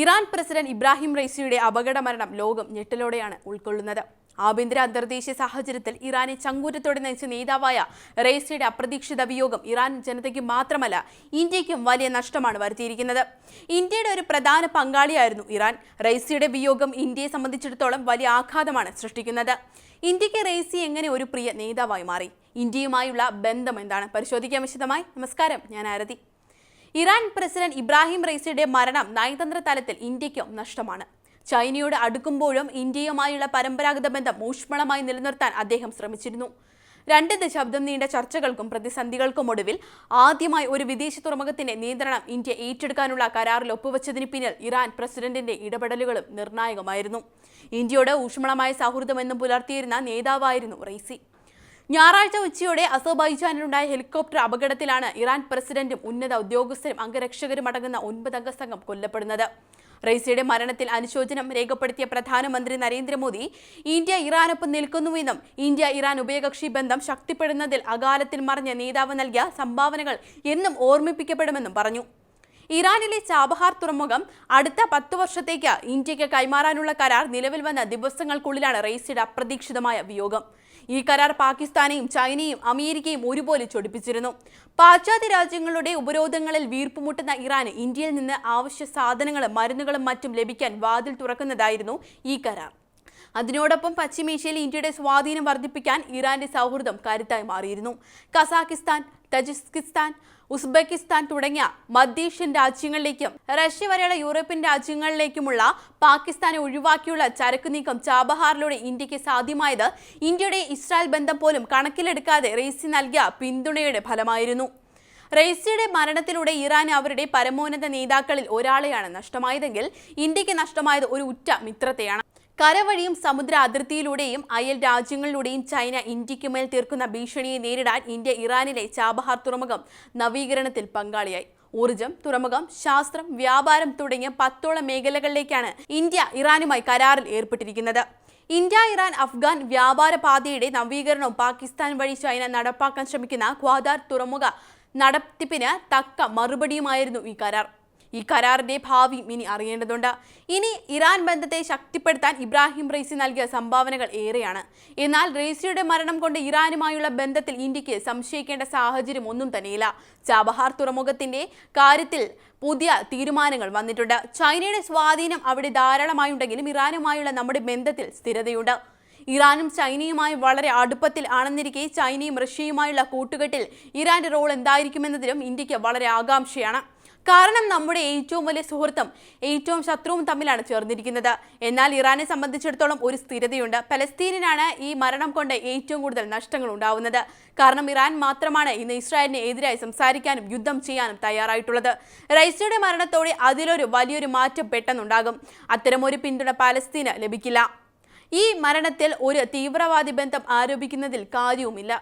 Iran president Ebrahim റൈസിയുടെ അപകട മരണം ലോകം ഞെട്ടലോടെയാണ് ഉൾക്കൊള്ളുന്നത്. ആഭ്യന്തര അന്തർദേശീയ സാഹചര്യത്തിൽ ഇറാനെ ചങ്കൂറ്റത്തോടെ നയിച്ച നേതാവായ റൈസിയുടെ അപ്രതീക്ഷിത വിയോഗം ഇറാൻ ജനതയ്ക്ക് മാത്രമല്ല ഇന്ത്യയ്ക്കും വലിയ നഷ്ടമാണ് വരുത്തിയിരിക്കുന്നത്. ഇന്ത്യയുടെ ഒരു പ്രധാന പങ്കാളിയായിരുന്നു ഇറാൻ. റൈസിയുടെ വിയോഗം ഇന്ത്യയെ സംബന്ധിച്ചിടത്തോളം വലിയ ആഘാതമാണ് സൃഷ്ടിക്കുന്നത്. ഇന്ത്യയ്ക്ക് റൈസി എങ്ങനെ ഒരു പ്രിയ നേതാവായി മാറി? ഇന്ത്യയുമായുള്ള ബന്ധം എന്താണ്? പരിശോധിക്കാൻ വിശദമായി. നമസ്കാരം ഞാൻ ആരതി. ഇറാൻ പ്രസിഡന്റ് ഇബ്രാഹിം റൈസിയുടെ മരണം നയതന്ത്ര തലത്തിൽ ഇന്ത്യയ്ക്കും നഷ്ടമാണ്. ചൈനയോട് അടുക്കുമ്പോഴും ഇന്ത്യയുമായുള്ള പരമ്പരാഗത ബന്ധം ഊഷ്മളമായി നിലനിർത്താൻ അദ്ദേഹം ശ്രമിച്ചിരുന്നു. രണ്ട് ദശാബ്ദം നീണ്ട ചർച്ചകൾക്കും പ്രതിസന്ധികൾക്കും ഒടുവിൽ ആദ്യമായി ഒരു വിദേശ തുറമുഖത്തിന്റെ നിയന്ത്രണം ഇന്ത്യ ഏറ്റെടുക്കാനുള്ള കരാറിൽ ഒപ്പുവെച്ചതിന് പിന്നിൽ ഇറാൻ പ്രസിഡന്റിന്റെ ഇടപെടലുകളും നിർണായകമായിരുന്നു. ഇന്ത്യയോട് ഊഷ്മളമായ സൗഹൃദമെന്നും പുലർത്തിയിരുന്ന നേതാവായിരുന്നു റൈസി ഞായറാഴ്ച ഉച്ചയോടെ അസർബൈജാനിലുണ്ടായ ഹെലികോപ്റ്റർ അപകടത്തിലാണ് ഇറാൻ പ്രസിഡന്റും ഉന്നത ഉദ്യോഗസ്ഥരും അംഗരക്ഷകരും അടങ്ങുന്ന ഒൻപതംഗ സംഘം കൊല്ലപ്പെടുന്നത്. റൈസിയുടെ മരണത്തിൽ അനുശോചനം രേഖപ്പെടുത്തിയ പ്രധാനമന്ത്രി നരേന്ദ്രമോദി ഇന്ത്യ ഇറാനൊപ്പം നിൽക്കുന്നുവെന്നും ഇന്ത്യ ഇറാൻ ഉഭയകക്ഷി ബന്ധം ശക്തിപ്പെടുന്നതിൽ അകാലത്തിൽ മറിഞ്ഞ നേതാവ് നൽകിയ സംഭാവനകൾ എന്നും ഓർമ്മിപ്പിക്കപ്പെടുമെന്നും പറഞ്ഞു. ഇറാനിലെ ചാബഹാർ തുറമുഖം അടുത്ത പത്ത് വർഷത്തേക്ക് ഇന്ത്യയ്ക്ക് കൈമാറാനുള്ള കരാർ നിലവിൽ വന്ന ദിവസങ്ങൾക്കുള്ളിലാണ് റെയ്സിയുടെ അപ്രതീക്ഷിതമായ വിയോഗം. ഈ കരാർ പാകിസ്ഥാനെയും ചൈനയും അമേരിക്കയും ഒരുപോലെ ചൊടിപ്പിച്ചിരുന്നു. പാശ്ചാത്യ രാജ്യങ്ങളുടെ ഉപരോധങ്ങളിൽ വീർപ്പുമുട്ടുന്ന ഇറാൻ ഇന്ത്യയിൽ നിന്ന് ആവശ്യ സാധനങ്ങളും മരുന്നുകളും മറ്റും ലഭിക്കാൻ വാതിൽ തുറക്കുന്നതായിരുന്നു ഈ കരാർ. അതിനോടൊപ്പം പശ്ചിമേഷ്യയിൽ ഇന്ത്യയുടെ സ്വാധീനം വർദ്ധിപ്പിക്കാൻ ഇറാന്റെ സൗഹൃദം കരുത്തായി മാറിയിരുന്നു. കസാക്കിസ്ഥാൻ തജിക്കിസ്ഥാൻ ഉസ്ബെക്കിസ്ഥാൻ തുടങ്ങിയ മധ്യേഷ്യൻ രാജ്യങ്ങളിലേക്കും റഷ്യ വരെയുള്ള യൂറോപ്യൻ രാജ്യങ്ങളിലേക്കുമുള്ള പാകിസ്ഥാനെ ഒഴിവാക്കിയുള്ള ചരക്കു നീക്കം ചാബഹാറിലൂടെ ഇന്ത്യയ്ക്ക് സാധ്യമായത് ഇന്ത്യയുടെ ഇസ്രായേൽ ബന്ധം പോലും കണക്കിലെടുക്കാതെ റേസി നൽകിയ പിന്തുണയുടെ ഫലമായിരുന്നു. റെയ്സിയുടെ മരണത്തിലൂടെ ഇറാൻ അവരുടെ പരമോന്നത നേതാക്കളിൽ ഒരാളെയാണ് നഷ്ടമായതെങ്കിൽ ഇന്ത്യയ്ക്ക് നഷ്ടമായത് ഒരു ഉറ്റ മിത്രത്തെയാണ്. കരവഴിയും സമുദ്ര അതിർത്തിയിലൂടെയും അയൽ രാജ്യങ്ങളിലൂടെയും ചൈന ഇന്ത്യയ്ക്ക് മേൽ തീർക്കുന്ന ഭീഷണിയെ നേരിടാൻ ഇന്ത്യ ഇറാനിലെ ചാബഹാർ തുറമുഖം നവീകരണത്തിൽ പങ്കാളിയായി. ഊർജം തുറമുഖം ശാസ്ത്രം വ്യാപാരം തുടങ്ങിയ പത്തോളം മേഖലകളിലേക്കാണ് ഇന്ത്യ ഇറാനുമായി കരാറിൽ ഏർപ്പെട്ടിരിക്കുന്നത്. ഇന്ത്യ ഇറാൻ അഫ്ഗാൻ വ്യാപാര പാതയുടെ നവീകരണവും പാകിസ്ഥാൻ വഴി ചൈന നടപ്പാക്കാൻ ശ്രമിക്കുന്ന ഖ്വാദാർ തുറമുഖ നടത്തിപ്പിന് തക്ക മറുപടിയുമായിരുന്നു ഈ കരാർ. ഈ കരാറിന്റെ ഭാവി ഇനി അറിയേണ്ടതുണ്ട്. ഇനി ഇറാൻ ബന്ധത്തെ ശക്തിപ്പെടുത്താൻ ഇബ്രാഹിം റെയ്സി നൽകിയ സംഭാവനകൾ ഏറെയാണ്. എന്നാൽ റെയ്സിയുടെ മരണം കൊണ്ട് ഇറാനുമായുള്ള ബന്ധത്തിൽ ഇന്ത്യയ്ക്ക് സംശയിക്കേണ്ട സാഹചര്യം ഒന്നും തന്നെയില്ല. ചാബഹാർ തുറമുഖത്തിന്റെ കാര്യത്തിൽ പുതിയ തീരുമാനങ്ങൾ വന്നിട്ടുണ്ട്. ചൈനയുടെ സ്വാധീനം അവിടെ ധാരാളമായുണ്ടെങ്കിലും ഇറാനുമായുള്ള നമ്മുടെ ബന്ധത്തിൽ സ്ഥിരതയുണ്ട്. ഇറാനും ചൈനയുമായി വളരെ അടുപ്പത്തിൽ ആണെന്നിരിക്കെ ചൈനയും റഷ്യയുമായുള്ള കൂട്ടുകെട്ടിൽ ഇറാന്റെ റോൾ എന്തായിരിക്കുമെന്നതിലും ഇന്ത്യയ്ക്ക് വളരെ ആകാംക്ഷയാണ്. കാരണം നമ്മുടെ ഏറ്റവും വലിയ സുഹൃത്തും ഏറ്റവും ശത്രുവും തമ്മിലാണ് ചേർന്നിരിക്കുന്നത്. എന്നാൽ ഇറാനെ സംബന്ധിച്ചിടത്തോളം ഒരു സ്ഥിരതയുണ്ട്. പലസ്തീനിനാണ് ഈ മരണം കൊണ്ട് ഏറ്റവും കൂടുതൽ നഷ്ടങ്ങൾ ഉണ്ടാവുന്നത്. കാരണം ഇറാൻ മാത്രമാണ് ഇന്ന് ഇസ്രായേലിനെ എതിരായി സംസാരിക്കാനും യുദ്ധം ചെയ്യാനും തയ്യാറായിട്ടുള്ളത്. റൈസയുടെ മരണത്തോടെ അതിലൊരു വലിയൊരു മാറ്റം പെട്ടെന്നുണ്ടാകും. അത്തരമൊരു പിന്തുണ പാലസ്തീന് ലഭിക്കില്ല. ഈ മരണത്തിൽ ഒരു തീവ്രവാദി ബന്ധം ആരോപിക്കുന്നതിൽ കാര്യവുമില്ല.